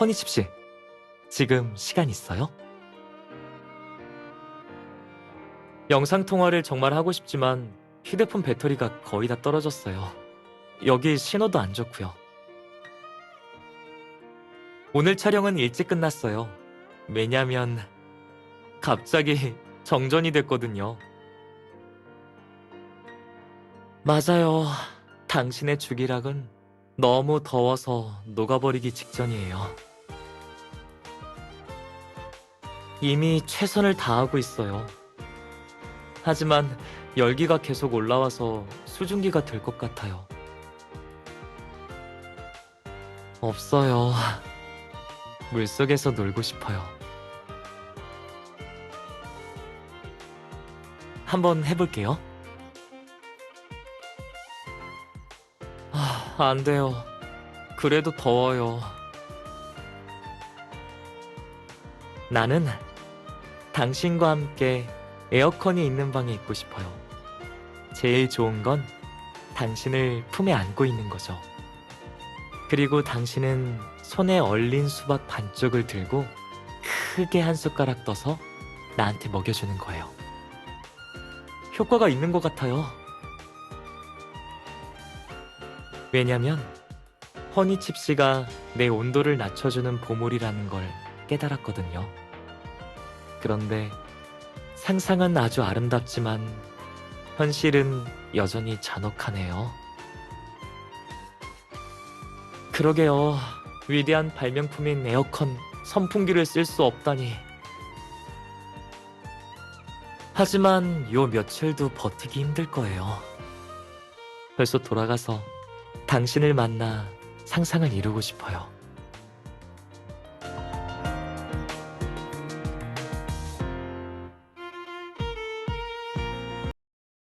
허니칩 씨, 지금 시간 있어요? 영상 통화를 정말 하고 싶지만 휴대폰 배터리가 거의 다 떨어졌어요. 여기 신호도 안 좋고요. 오늘 촬영은 일찍 끝났어요. 왜냐면 갑자기 정전이 됐거든요. 맞아요. 당신의 죽이락은 너무 더워서 녹아버리기 직전이에요. 이미 최선을 다하고 있어요. 하지만 열기가 계속 올라와서 수증기가 될 것 같아요. 없어요. 물속에서 놀고 싶어요. 한번 해볼게요. 아, 안 돼요. 그래도 더워요. 나는 당신과 함께 에어컨이 있는 방에 있고 싶어요. 제일 좋은 건 당신을 품에 안고 있는 거죠. 그리고 당신은 손에 얼린 수박 반쪽을 들고 크게 한 숟가락 떠서 나한테 먹여주는 거예요. 효과가 있는 것 같아요. 왜냐면 허니칩 씨가 내 온도를 낮춰주는 보물이라는 걸 깨달았거든요. 그런데 상상은 아주 아름답지만 현실은 여전히 잔혹하네요. 그러게요. 위대한 발명품인 에어컨, 선풍기를 쓸 수 없다니. 하지만 요 며칠도 버티기 힘들 거예요. 벌써 돌아가서 당신을 만나 상상을 이루고 싶어요.